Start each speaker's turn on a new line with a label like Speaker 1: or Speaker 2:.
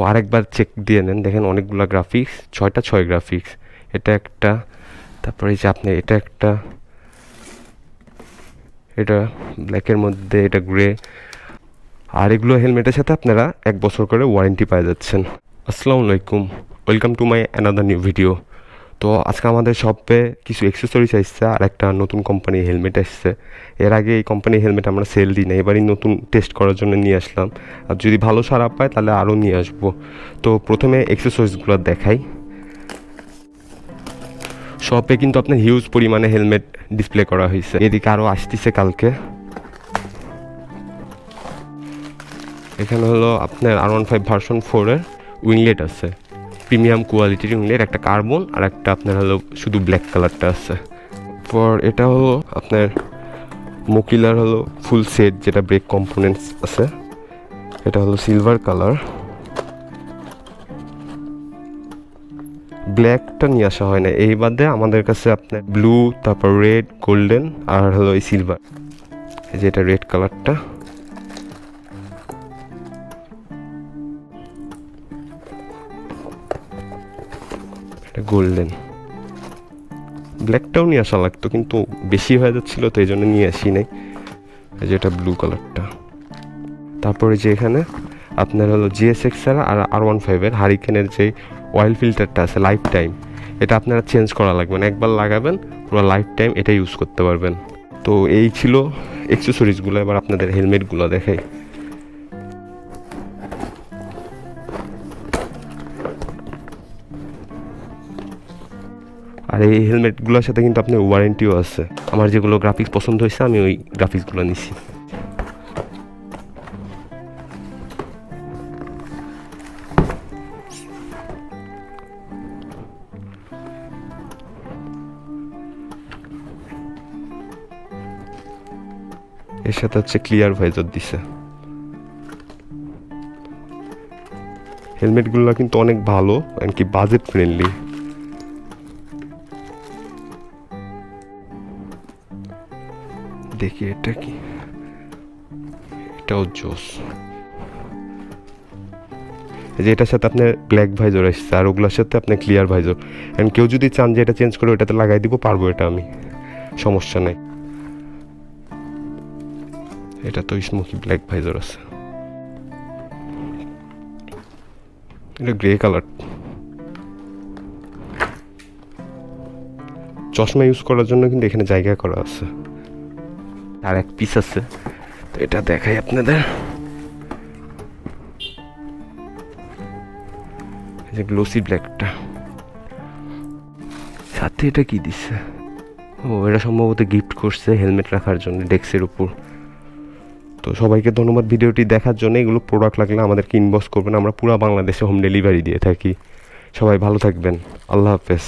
Speaker 1: তো আরেকবার চেক দিয়ে নেন। দেখেন অনেকগুলো গ্রাফিক্স ছয়টা ছয় গ্রাফিক্স এটা একটা, তারপরে যে আপনি, এটা একটা, এটা ব্ল্যাকের মধ্যে, এটা গ্রে আর এগুলো হেলমেটের সাথে আপনারা এক বছর করে ওয়ারেন্টি পাওয়া যাচ্ছেন। আসসালামু আলাইকুম। Welcome to my another new video তো আজকে আমাদের শপে কিছু অ্যাক্সেসরিজ আসছে, আর একটা নতুন কোম্পানির হেলমেট আসছে। এর আগে এই কোম্পানির হেলমেট আমরা সেল দিই না এবারই নতুন টেস্ট করার জন্য নিয়ে আসলাম। আর যদি ভালো সারা পায়, তাহলে আরও নিয়ে আসব। তো প্রথমে অ্যাক্সেসরিজগুলো দেখাই। শপে কিন্তু আপনার হিউজ পরিমাণে হেলমেট ডিসপ্লে করা হয়েছে। এদিকে আরও আসতেছে কালকে। এখানে হলো আপনার আর ওয়ান ফাইভ ভার্সন ফোরের উইংলেট আছে। প্রিমিয়াম কোয়ালিটির উইংলেট একটা কার্বন আর একটা আপনার হলো শুধু ব্ল্যাক কালারটা আছে। পর এটা হলো আপনার মোকিলার হলো ফুল সেট যেটা ব্রেক কম্পোনেন্টস আছে। এটা হলো সিলভার কালার। ব্ল্যাকটা নিয়ে আসা হয় না। এই বাদে আমাদের কাছে আপনার ব্লু, তারপর রেড, গোল্ডেন আর হলো এই সিলভার। এই যে এটা রেড কালারটা। এটা গোল্ডেন ব্ল্যাকটাও নিয়ে আসা লাগতো, কিন্তু বেশি হয়ে যাচ্ছিল, তো এই জন্য নিয়ে আসি নাই। এই যে এটা ব্লু কালারটা তারপরে যে এখানে, আপনার হলো জিএসএক্স আর আর ওয়ান ফাইভের হারিকেনের যে অয়েল ফিল্টারটা আছে লাইফ টাইম এটা আপনারা চেঞ্জ করা লাগবে না। একবার লাগাবেন, পুরো লাইফ টাইম এটা ইউজ করতে পারবেন। তো এই ছিল এক্সেসরিজগুলো এবার আপনাদের হেলমেটগুলো দেখাই। আর এই হেলমেটগুলোর সাথে কিন্তু আপনার ওয়ারেন্টিও আছে। আমার যেগুলো গ্রাফিক্স পছন্দ হয়েছে, আমি ওই গ্রাফিক্সগুলো নিছি। এর সাথে হচ্ছে ক্লিয়ার ভাইজার দিছে। হেলমেটগুলো কিন্তু অনেক ভালো কি বাজেট ফ্রেন্ডলি দেখি, এটা কি? এটাও জোস। যে এটার সাথে আপনার ব্ল্যাক ভাইজর আসছে আর ওগুলোর সাথে আপনার ক্লিয়ার ভাইজর এন্ড কেউ যদি চান যে এটা চেঞ্জ করে, ওটাতে লাগাই দিব, পারব এটা আমি। সমস্যা নেই। এটা তো স্মোকি ব্ল্যাক ভাইজর আছে। এটা গ্রে কালার চশমা ইউজ করার জন্য কিন্তু এখানে জায়গা করা আছে। আর এক পিস আছে। তো এটা দেখাই আপনাদের। যে গ্লোসি ব্ল্যাকটা সাথে এটা কি দিচ্ছে ও, এটা সম্ভবত গিফট করছে হেলমেট রাখার জন্য ডেস্কের উপর। তো সবাইকে ধন্যবাদ ভিডিওটি দেখার জন্য। এগুলো প্রোডাক্ট লাগলে আমাদেরকে ইনবক্স করবেন। আমরা পুরো বাংলাদেশে হোম ডেলিভারি দিয়ে থাকি। সবাই ভালো থাকবেন। আল্লাহ হাফেজ।